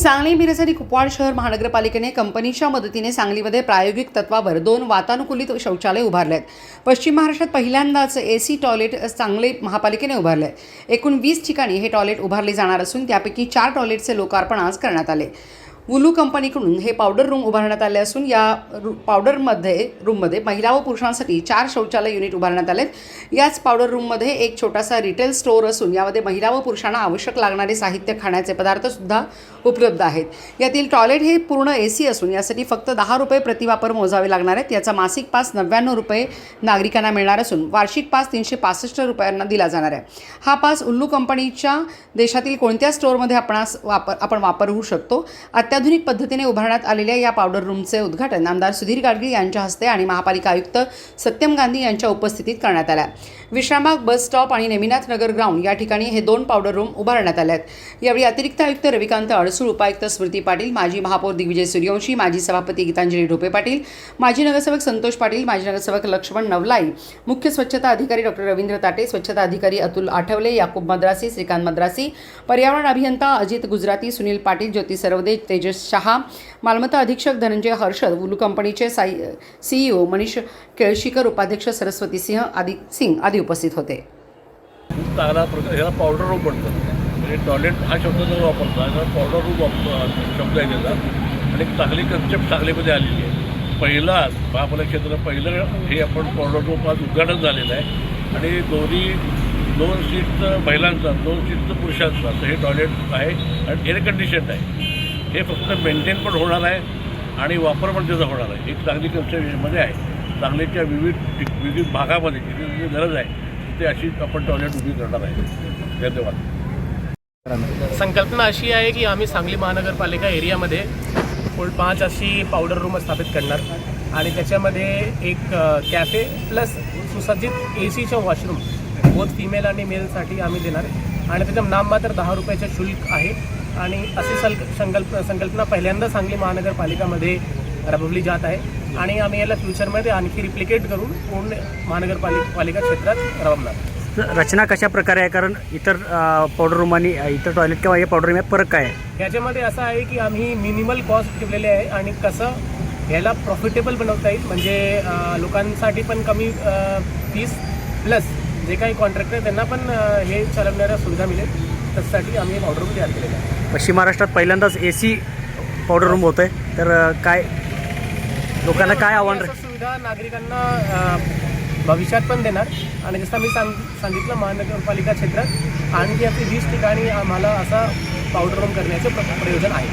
सांगली मिरजरी कुपवाड शहर महानगरपालिकेने कंपनीच्या मदतीने सांगलीमध्ये प्रायोगिक तत्वावर दोन वातानुकूलित शौचालय उभारले आहेत पश्चिम महाराष्ट्रात पहिल्यांदाच ए सी टॉयलेट सांगली महापालिकेने उभारले एकूण वीस ठिकाणी हे टॉयलेट उभारले जाणार असून त्यापैकी चार टॉयलेटचे लोकार्पण आज करण्यात आले. वुलू कंपनीकडून हे पावडर रूम उभारण्यात आले असून या रू पावडरमध्ये रूममध्ये महिला व पुरुषांसाठी चार शौचालय युनिट उभारण्यात आलेत. याच पावडर रूममध्ये एक छोटासा रिटेल स्टोअर असून यामध्ये महिला व पुरुषांना आवश्यक लागणारे साहित्य खाण्याचे पदार्थसुद्धा उपलब्ध आहेत. यातील टॉयलेट हे पूर्ण ए सी असून यासाठी फक्त दहा रुपये प्रतिवापर मोजावे लागणार आहेत. याचा मासिक पास नव्याण्णव रुपये नागरिकांना मिळणार असून वार्षिक पास तीनशे पासष्ट रुपयांना दिला जाणार आहे. हा पास उल्लू कंपनीच्या देशातील कोणत्या स्टोअरमध्ये आपणास वापर आपण वापरू शकतो? अत्याधुनिक पद्धतीने उभारण्यात आलेल्या या पावडर रूमचे उद्घाटन आमदार सुधीर गाडगीळ यांच्या हस्ते आणि महापालिका आयुक्त सत्यम गांधी यांच्या उपस्थितीत करण्यात आल्या विश्रामबाग बस स्टॉप आणि नेमिनाथ नगर ग्राउंड या ठिकाणी हे दोन पावडर रूम उभारण्यात आले आहेत. यावेळी अतिरिक्त आयुक्त रविकांत अडसूळ उपायुक्त स्मृती पाटील माजी महापौर दिग्विजय सूर्यवंशी माजी सभापती गीतांजली ढोपे पाटील माजी नगरसेवक संतोष पाटील माजी नगरसेवक लक्ष्मण नवलाई मुख्य स्वच्छता अधिकारी डॉक्टर रवींद्र ताटे स्वच्छता अधिकारी अतुल आठवले याकूब मद्रासी श्रीकांत मद्रासी पर्यावरण अभियंता अजित गुजराती सुनील पाटील ज्योती सरवदे तेजस शहा मालमत्ता अधीक्षक धनंजय हर्षद उलू कंपनीचे साई सीईओ मनीष केळशीकर उपाध्यक्ष सरस्वती सिंह आदी सिंग आदी उपस्थित होते. चांगला प्रकार ह्याला पावडर रूम म्हणतात. म्हणजे टॉयलेट हा शब्द जो वापरतो ह्याला पावडर रूम वापरतो शब्द आहे त्याचा. आणि चांगली कन्सेप्ट सांगलीमध्ये आलेली आहे. पहिला क्षेत्र पहिलं हे आपण पावडर रूम आज उद्घाटन झालेलं आहे. आणि दोन्ही दोन सीटचं महिलांचा दोन सीटचं पुरुषांचा हे टॉयलेट आहे आणि एअर कंडिशन आहे. हे फक्त मेंटेन पण होणार आहे आणि वापर पण त्याचा होणार आहे. एक चांगली कन्सेप्ट आहे. सांगलीच्या विविध विविध भागामध्ये जिथे जिथे गरज आहे तिथे अशी आपण टॉयलेट उभी करणार आहे. धन्यवाद. संकल्पना अशी आहे की आम्ही सांगली महानगरपालिका एरियामध्ये फुल पाच अशी पावडर रूम स्थापित करणार. आणि त्याच्यामध्ये एक कॅफे प्लस सुसज्जित ए सीच्या वॉशरूम बोथ फिमेल आणि मेलसाठी आम्ही देणार. आणि त्याचं नाममात्र दहा रुपयाचं शुल्क आहे. आणि अशी सल संकल्प संकल्पना पहिल्यांदा सांगली महानगरपालिकामध्ये राबवली जात आहे. आणि आम्ही याला फ्युचरमध्ये आणखी रिप्लिकेट करून पूर्ण महानगरपालिका पालिका क्षेत्रात राबवणार रचना कशा प्रकारे आहे? कारण इतर पावडर रूम आणि इतर टॉयलेट किंवा या पावडर रूम फरक काय आहे? याच्यामध्ये असं आहे की आम्ही मिनिमल कॉस्ट ठेवलेले आहे आणि कसं ह्याला प्रॉफिटेबल बनवता येईल. म्हणजे लोकांसाठी पण कमी फीस प्लस जे काही कॉन्ट्रॅक्टर त्यांना पण हे चालवणाऱ्या सुविधा मिळेल. त्यासाठी आम्ही हे ऑर्डर तयार केलेलं आहे. पश्चिम महाराष्ट्रात पहिल्यांदाच ए सी पावडर रूम होतं आहे तर काय लोकांना काय आव्हान असं सुविधा नागरिकांना अं, भविष्यात पण देणार. आणि जसं मी सांग सांगितलं महानगरपालिका क्षेत्रात आणखी असे वीस ठिकाणी आम्हाला असा पावडर रूम करण्याचे प्र- प्रयोजन आहे.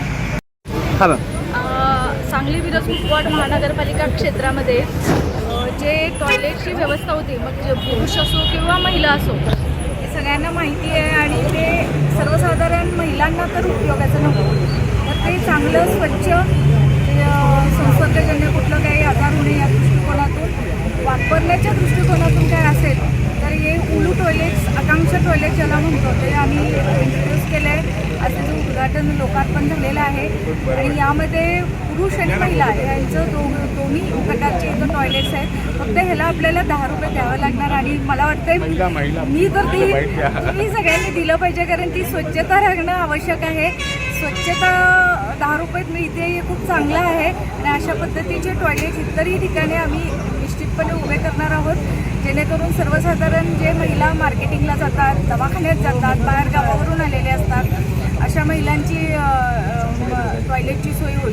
हां मॅम अ, सांगली मिरज कुपवाड महानगरपालिका क्षेत्रामध्ये अ, जे टॉयलेटची व्यवस्था होती मग जे पुरुष असो किंवा महिला असो हे सगळ्यांना माहिती आहे मुलांना महिलांना तर उपयोगाचं नको तर ते चांगलं स्वच्छ संसर्गजन्य कुठलं काही आजार होणे या दृष्टिकोनातून वापरण्याच्या दृष्टिकोनातून काय असेल तर हे उलू टॉयलेट्स आकांक्षा टॉयलेट ज्याला म्हणतो ते आम्ही इंट्रोड्यूस केलं आहे असं जे उद्घाटन लोकार्पण झालेलं आहे. आणि यामध्ये पुरुष आणि महिला यांचं दो दोन्ही प्रकारचे इथं टॉयलेट्स आहेत. फक्त ह्याला आपल्याला दहा रुपये द्यावं लागणार आणि मला वाटतंय मी तर ती मी सगळ्यांनी दिलं पाहिजे कारण ती स्वच्छता राखणं आवश्यक आहे. स्वच्छता दहा रुपयात मिळते हे खूप चांगलं आहे. आणि अशा पद्धतीचे टॉयलेट इतरही ठिकाणी आम्ही निश्चितपणे उभे करणार आहोत. जेणेकरून सर्वसाधारण जे महिला मार्केटिंगला जातात दवाखान्यात जातात बाहेर गावावरून आलेले असतात electric see.